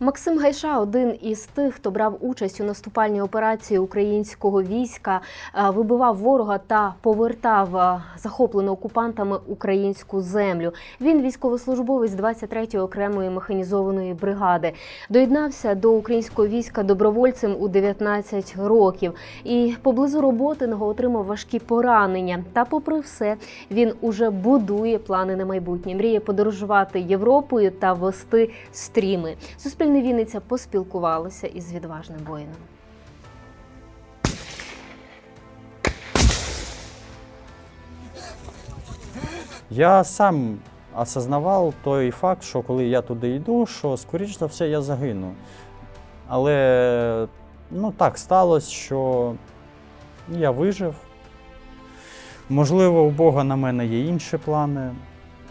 Максим Гайша один із тих, хто брав участь у наступальній операції українського війська, е, вибивав ворога та повертав е, захоплену окупантами українську землю. Він військовослужбовець 23-ї окремої механізованої бригади. Доєднався до українського війська добровольцем у 19 років і поблизу роботиного отримав важкі поранення. Та, попри все, він уже будує плани на майбутнє. Мріє подорожувати Європою та вести стріми. Суспільне Вінниця поспілкувалося із відважним воїном. Я сам осознавав той факт, що коли я туди йду, що скоріш за все я загину. Але ну, так сталося, що я вижив. Можливо, у Бога на мене є інші плани.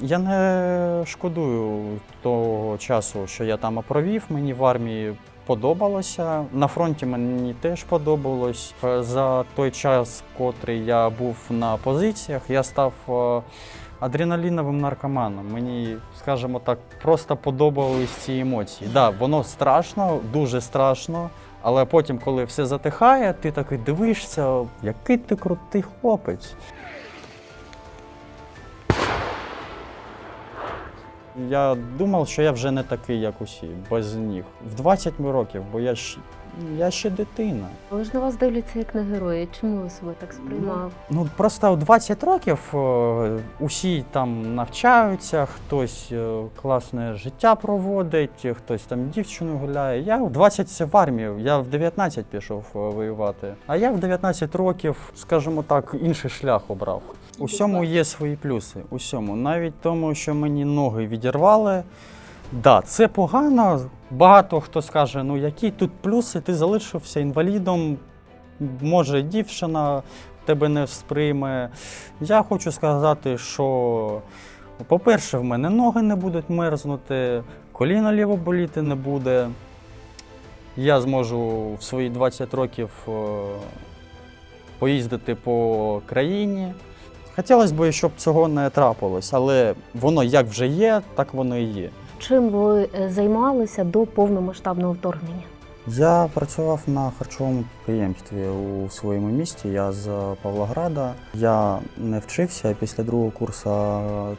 Я не шкодую того часу, що я там провів. Мені в армії подобалося. На фронті мені теж подобалось. Е, За той час, котрий я був на позиціях, я став е, адреналіновим наркоманом. Мені, скажімо так, просто подобались ці емоції. Так, да, воно страшно, дуже страшно. Але потім, коли все затихає, ти такий дивишся, який ти крутий хлопець. Я думав, що я вже не такий, як усі, без ніг. В 20 років, бо я ж я ще дитина. Але ж на вас дивляться як на героя. Чому ви себе так сприймали? Ну просто у 20 років е, усі там навчаються, хтось е, класне життя проводить, хтось там дівчину гуляє. Я в 20 це в армію, я в 19 пішов е, воювати. А я в 19 років, скажімо так, інший шлях обрав. Усьому є свої плюси. Усьому. Навіть тому, що мені ноги відірвали. Да, це погано. Багато хто скаже, ну які тут плюси, ти залишився інвалідом, може дівчина тебе не сприйме. Я хочу сказати, що, по-перше, в мене ноги не будуть мерзнути, коліно ліво боліти не буде. Я зможу в свої 20 років е, поїздити по країні. Хотілося б, щоб цього не трапилось, але воно як вже є, так воно і є. Чим ви е, займалися до повномасштабного вторгнення? Я працював на харчовому підприємстві у своєму місті. Я з Павлограда. Я не вчився, після другого курсу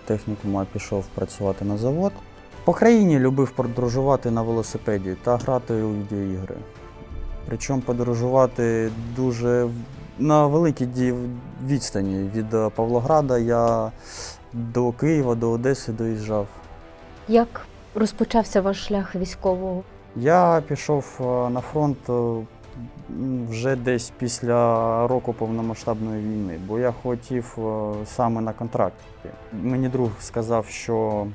технікуму пішов працювати на завод. По країні любив подорожувати на велосипеді та грати у відеоігри. Причому подорожувати дуже на великій відстані. Від е, Павлограда я до Києва, до Одеси доїжджав. Як розпочався ваш шлях військового? Я пішов е, на фронт е, вже десь після року повномасштабної війни, бо я хотів саме на контракт. Мені друг сказав, що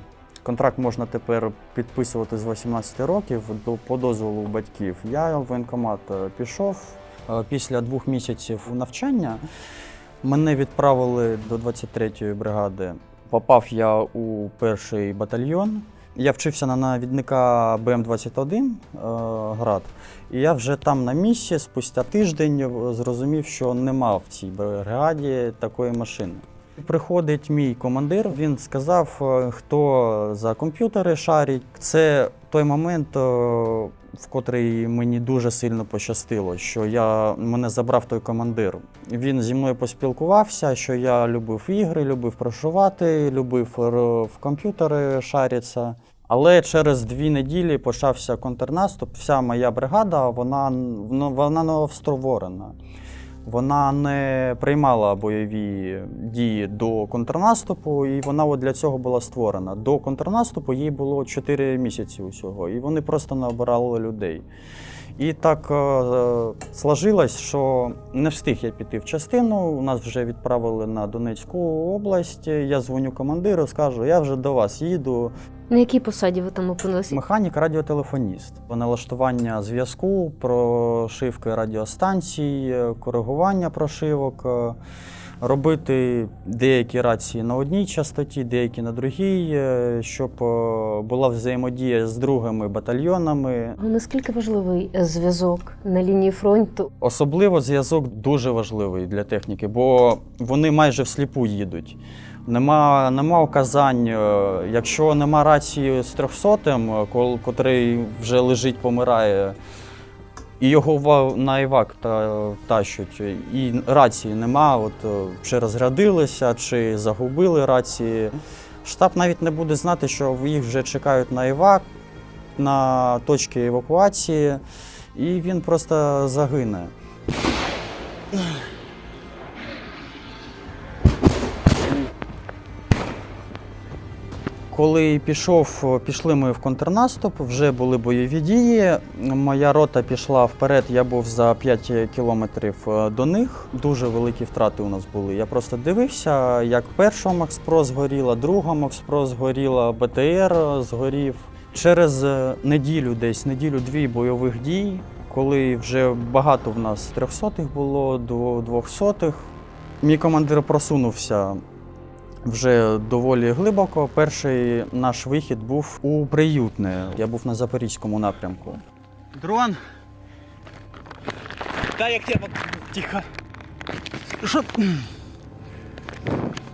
контракт можна тепер підписувати з 18 років до по дозволу батьків. Я в воєнкомат пішов. Е, Після двох місяців навчання мене відправили до 23-ї бригади. Попав я у перший батальйон. Я вчився на навідника БМ-21 е, град, і я вже там на місці, спустя тиждень зрозумів, що нема в цій бригаді такої машини. Приходить мій командир, він сказав, е, хто за комп'ютери шарить. Це той момент, е, в котрий мені дуже сильно пощастило, що я, мене забрав той командир. Він зі мною поспілкувався, що я любив ігри, любив прошивати, любив в комп'ютери шаритися. Але через дві неділі почався контрнаступ. Вся моя бригада, вона, вона новостворена. Вона не приймала бойові дії до контрнаступу, і вона от для цього була створена. До контрнаступу їй було 4 місяці усього, і вони просто набирали людей. І так е, сложилось, що не встиг я піти в частину. У Нас вже відправили на Донецьку область. Я дзвоню командиру, скажу, я вже до вас їду. На якій посаді ви там опинилися? Механік радіотелефоніст. Налаштування зв'язку, прошивки радіостанцій, коригування прошивок, е, робити деякі рації на одній частоті, деякі на другій, е, щоб е, була взаємодія з другими батальйонами. А Наскільки важливий зв'язок на лінії фронту? Особливо зв'язок дуже важливий для техніки, бо вони майже всліпу їдуть. Нема, нема указань, е, якщо нема рації з 300-м, е, котрий вже лежить, помирає, і його на івак та, тащуть, і рації нема, от е, чи розрядилися, чи загубили рації. Штаб навіть не буде знати, що їх вже чекають на івак, на точки евакуації, і він просто загине. Коли пішов, пішли ми в контрнаступ, вже були бойові дії. Моя рота пішла вперед, я був за 5 кілометрів е, до них. Дуже великі втрати у нас були. Я просто дивився, як перша Макспро згоріла, друга Макспро згоріла, БТР згорів. Через е, неділю, десь неділю-дві бойових дій, коли вже багато в нас трьохсотих було до двохсотих. Мій командир просунувся вже доволі глибоко. Перший наш вихід був у приютне. Я був на запорізькому напрямку. Дрон. Дай як тебе. Тихо. Що?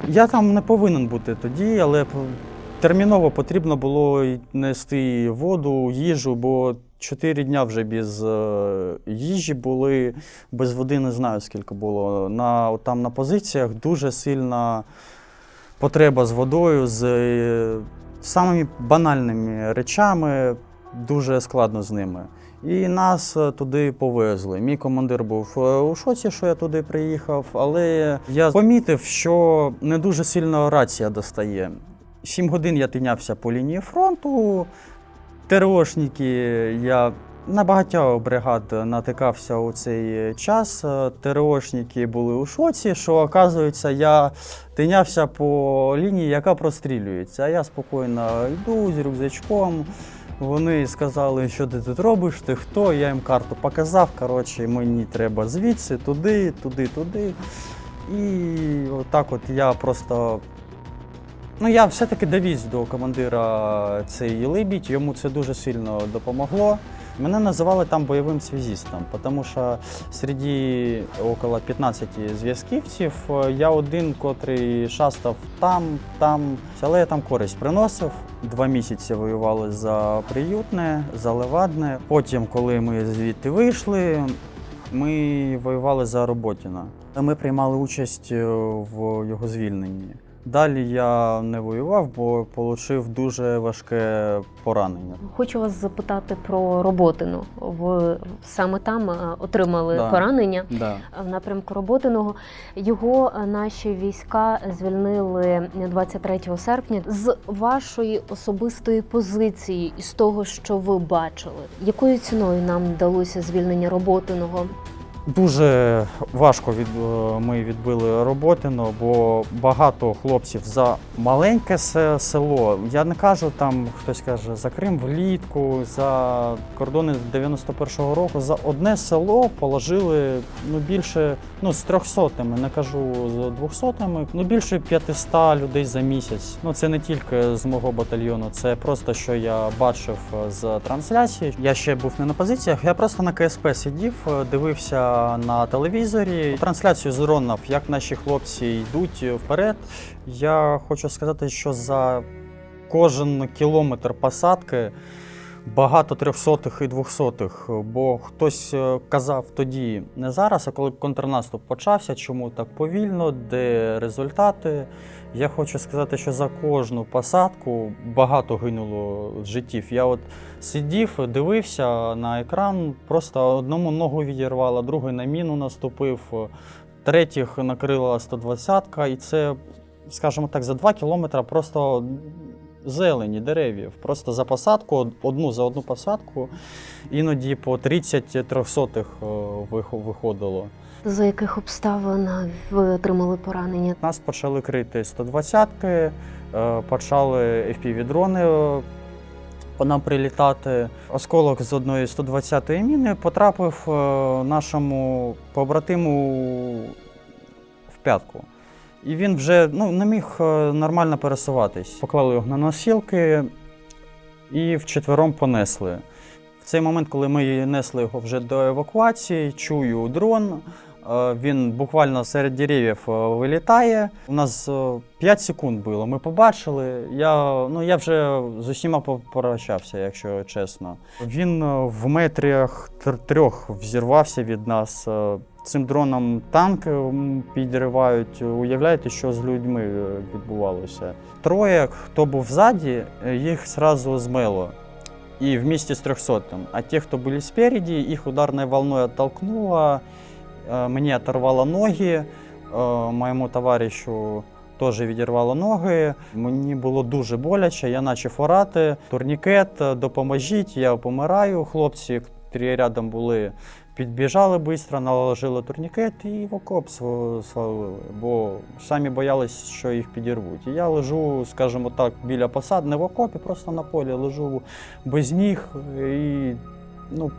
Я там не повинен бути тоді, але терміново потрібно було нести воду, їжу, бо чотири дня вже без е, їжі були, без води не знаю скільки було. На, там на позиціях дуже сильна потреба з водою, з е, самими банальними речами, дуже складно з ними. І нас е, туди повезли. Мій командир був е, у шоці, що я туди приїхав, але я помітив, що не дуже сильно рація достає. Сім годин я тинявся по лінії фронту. ТРОшники, я на багатьох бригад натикався у цей час. ТРОшники були у шоці, що оказується, я тинявся по лінії, яка прострілюється. А я спокійно йду з рюкзачком. Вони сказали, що ти тут робиш, ти хто. Я їм карту показав. Коротше, мені треба звідси, туди, туди, туди. І отак от я просто. Ну, я все-таки довіз до командира цей либідь, йому це дуже сильно допомогло. Мене називали там бойовим связістом, тому що серед около 15 зв'язківців е, я один, котрий шастав там, там, але я там користь приносив. Два місяці воювали за приютне, за левадне. Потім, коли ми звідти вийшли, ми воювали за Роботіна. Ми приймали участь е, в його звільненні. Далі я не воював, бо отримав дуже важке поранення. Хочу вас запитати про роботину. Ви саме там отримали Да. поранення Да. в напрямку Роботиного. Його наші війська звільнили 23 серпня. З вашої особистої позиції і з того, що ви бачили, якою ціною нам вдалося звільнення Роботиного? Дуже важко від, е, ми відбили Роботино, бо багато хлопців за маленьке се- село. Я не кажу там, хтось каже, за Крим влітку, за кордони 91-го року. За одне село положили ну, більше ну, з 300 не кажу з 200 ну більше 500 людей за місяць. Ну це не тільки з мого батальйону, це просто що я бачив е, з трансляції. Я ще був не на позиціях, я просто на КСП сидів, е, дивився на телевізорі трансляцію з дронів, як наші хлопці йдуть вперед. Я хочу сказати, що за кожен кілометр посадки багато трьохсотих і двохсотих. Бо хтось е, казав тоді, не зараз, а коли контрнаступ почався, чому так повільно, де результати. Я хочу сказати, що за кожну посадку багато гинуло життів. Я от сидів, дивився на екран, просто одному ногу відірвало, другий на міну наступив, третіх накрила 120-ка, і це, скажімо так, за два кілометри просто зелені деревів. Просто за посадку, одну за одну посадку, іноді по 30 трьохсотих е, вих- виходило. За яких обставин ви отримали поранення? Нас почали крити 120-ки, е, почали FPV-дрони е, по нам прилітати. Осколок з одної 120-ї міни потрапив е, нашому побратиму в п'ятку. І він вже ну, не міг нормально пересуватись. Поклали його на носілки і вчетвером понесли. В цей момент, коли ми несли його вже до евакуації, чую дрон. Е, Він буквально серед деревів е, вилітає. У нас 5 секунд було. Ми побачили. Я, ну, я вже з усіма по- прощався, якщо чесно. Він е, в метрах тр- трьох взірвався від нас. Е, Цим дроном танк підривають. Уявляєте, що з людьми е, відбувалося? Троє, хто був ззаді, е, їх зразу змило. И вместе с 300 А те, кто были спереди, их ударной волной оттолкнуло. Э, Мне оторвало ноги, э, моєму товаришу теж відірвало ноги. Мені було дуже боляче, я почав орати. Турнікет, е, допоможіть, я помираю. Хлопці, які рядом були, підбіжали швидко, наложили турнікет і в окоп св- свалили, бо самі боялись, що їх підірвуть. І я лежу, скажімо так, біля посад, не в окопі, просто на полі лежу без ніг і ну,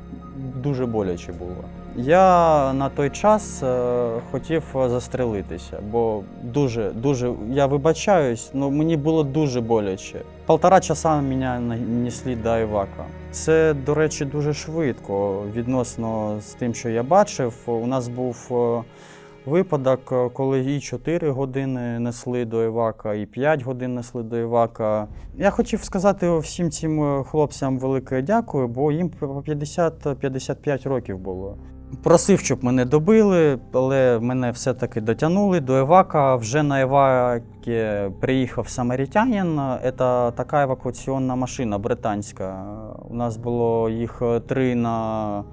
дуже боляче було. Я на той час е, хотів застрелитися, бо дуже, дуже, я вибачаюсь, але мені було дуже боляче. Полтора часа мене несли до Івака. Це, до речі, дуже швидко відносно з тим, що я бачив. У нас був е, випадок, е, коли і 4 години несли до Івака, і 5 годин несли до Івака. Я хотів сказати всім цим е, хлопцям велике дякую, бо їм по 50-55 років було. Просив, щоб мене добили, але мене все-таки дотягнули до Івака. Вже на Івакі приїхав самарітянин. Це така евакуаційна машина британська. У нас було їх три на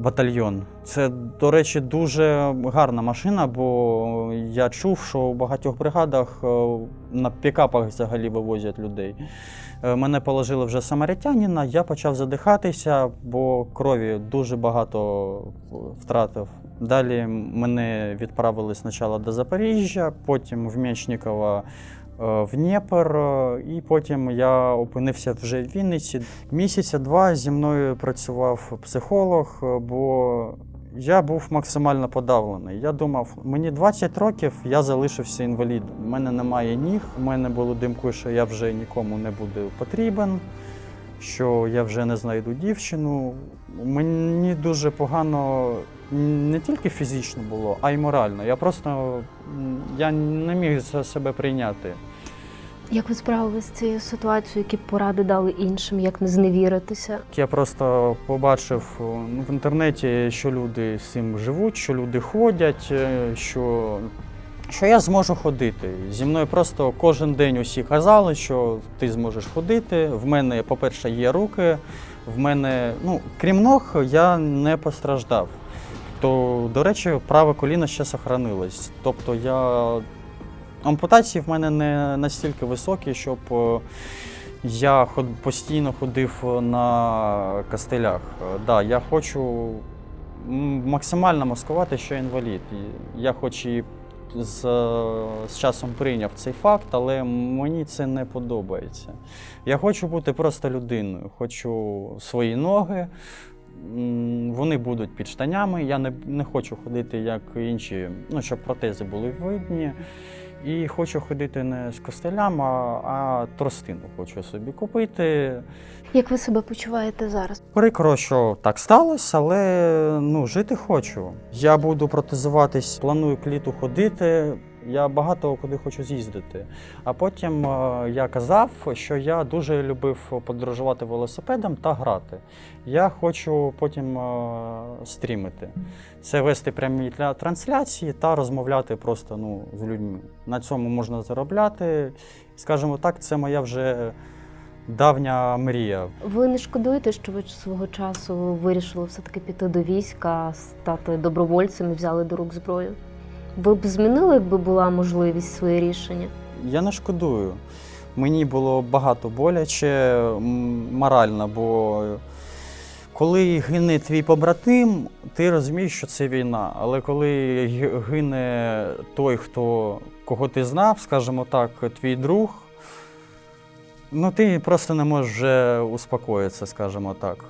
батальйон. Це, до речі, дуже гарна машина, бо я чув, що у багатьох бригадах е, на пікапах взагалі вивозять людей. Е, Мене положили вже самаритянина, я почав задихатися, бо крові дуже багато втратив. Далі мене відправили спочатку до Запоріжжя, потім в Мечникова е, в Дніпр, е, і потім я опинився вже в Вінниці. Місяця два зі мною працював психолог, е, бо я був максимально подавлений. Я думав, мені 20 років, я залишився інвалідом. У мене немає ніг, у мене було думку, що я вже нікому не буду потрібен, що я вже не знайду дівчину. Мені дуже погано не тільки фізично було, а й морально. Я просто я не міг себе прийняти. Як ви справилися з цією ситуацією? Які поради дали іншим, як не зневіритися? Я просто побачив ну, в інтернеті, що люди з цим живуть, що люди ходять, е, що, що я зможу ходити. Зі мною просто кожен день усі казали, що ти зможеш ходити. В мене, по-перше, є руки, в мене, ну, крім ног, я не постраждав. То, до речі, праве коліно ще сохранилось. Тобто я. Ампутації в мене не настільки високі, щоб е, я постійно ходив на костелях. Е, Да, я хочу максимально маскувати, що інвалід. Я хоч і з, е, з часом прийняв цей факт, але мені це не подобається. Я хочу бути просто людиною, хочу свої ноги. Вони будуть під штанями. Я не, не хочу ходити як інші, ну, щоб протези були видні. І хочу ходити не з костелям, а, а тростину хочу собі купити. Як ви себе почуваєте зараз? Прикро, що так сталося, але ну, жити хочу. Я буду протезуватись, планую к літу ходити. Я багато куди хочу з'їздити. А потім е, я казав, що я дуже любив подорожувати велосипедом та грати. Я хочу потім е, стрімити. Це вести прямі трансляції та розмовляти просто ну, з людьми. На цьому можна заробляти. Скажімо так, це моя вже давня мрія. Ви не шкодуєте, що ви свого часу вирішили все-таки піти до війська, стати добровольцем і взяли до рук зброю? Ви б змінили, якби була можливість своє рішення? Я не шкодую. Мені було багато боляче морально, бо коли гине твій побратим, ти розумієш, що це війна. Але коли гине той, хто, кого ти знав, скажімо так, твій друг, ну ти просто не можеш вже успокоїтися, скажімо так.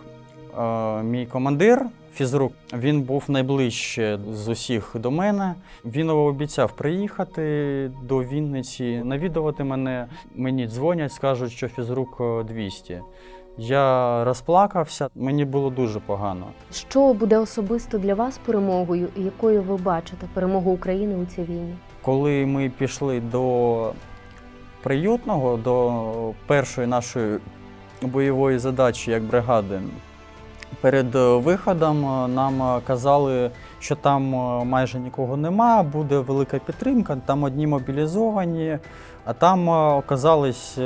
Е, Мій командир, фізрук, він був найближче з усіх до мене. Він обіцяв приїхати до Вінниці, навідувати мене. Мені дзвонять, скажуть, що фізрук е, 200. Я розплакався, мені було дуже погано. Що буде особисто для вас перемогою, і якою ви бачите перемогу України у цій війні? Коли ми пішли до приютного, до першої нашої бойової задачі як бригади, перед е, виходом е, нам е, казали, що там майже нікого нема, буде велика підтримка, там одні мобілізовані, а там оказались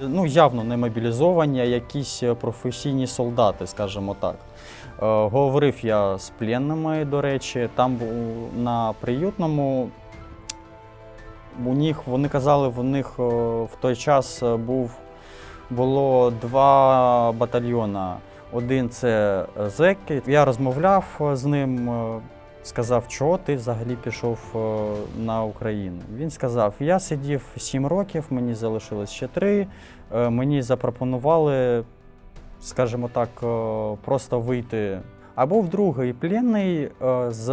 ну, явно не мобілізовані, а якісь професійні солдати, скажімо так. Говорив я з пленними, до речі, там на приютному у них, вони казали, в них в той час був, було два батальйони. Один це е, зеки. Я розмовляв е, з ним, е, сказав, чого ти взагалі пішов на Україну. Він сказав: я сидів 7 років, мені залишилось ще 3. Мені запропонували, скажімо так, просто вийти. А був другий пленний з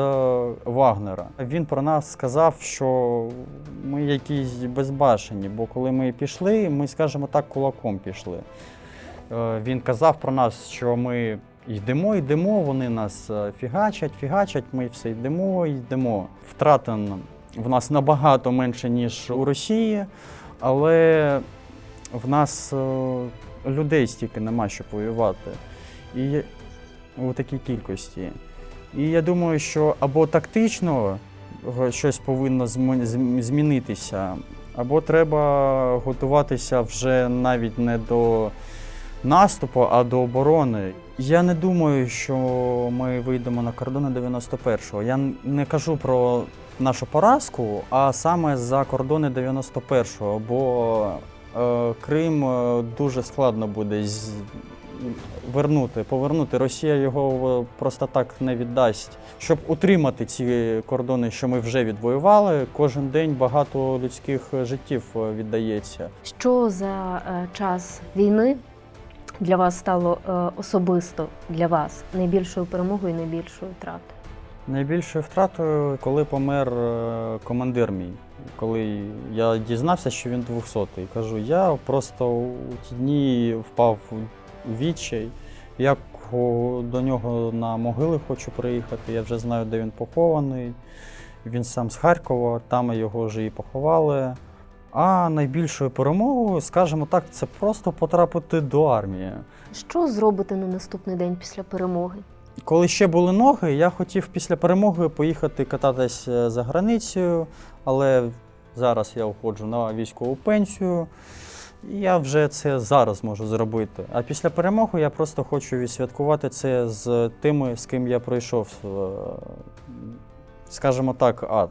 Вагнера. Він про нас сказав, що ми якісь безбашені, бо коли ми пішли, ми, скажімо так, кулаком пішли. Е, Він казав про нас, що ми йдемо, йдемо, вони нас е, фігачать, фігачать, ми все йдемо, йдемо. Втратин в нас набагато менше, ніж у Росії, але в нас е, людей стільки нема, щоб воювати. І у такій кількості. І я думаю, що або тактично щось повинно зм- зм- змінитися, або треба готуватися вже навіть не до наступу, а до оборони. Я не думаю, що ми вийдемо на кордони 91-го. Я не кажу про нашу поразку, а саме за кордони 91-го, бо е, Крим е, дуже складно буде з- вернути, повернути. Росія його е, просто так не віддасть. Щоб утримати ці кордони, що ми вже відвоювали, кожен день багато людських життів е, віддається. Що за час війни для вас стало е, особисто для вас найбільшою перемогою, і найбільшою втратою? Найбільшою втратою, коли помер е, командир мій. Коли я дізнався, що він 200-й, кажу, я просто у ті дні впав у відчай. Я до нього на могили хочу приїхати. Я вже знаю, де він похований. Він сам з Харкова, там його вже і поховали. А найбільшою перемогою, скажімо так, це просто потрапити до армії. Що зробите на наступний день після перемоги? Коли ще були ноги, я хотів після перемоги поїхати кататись е, за границею, але зараз я уходжу на військову пенсію. І я вже це зараз можу зробити. А після перемоги я просто хочу відсвяткувати це з тими, з ким я пройшов, е, скажімо так, ад.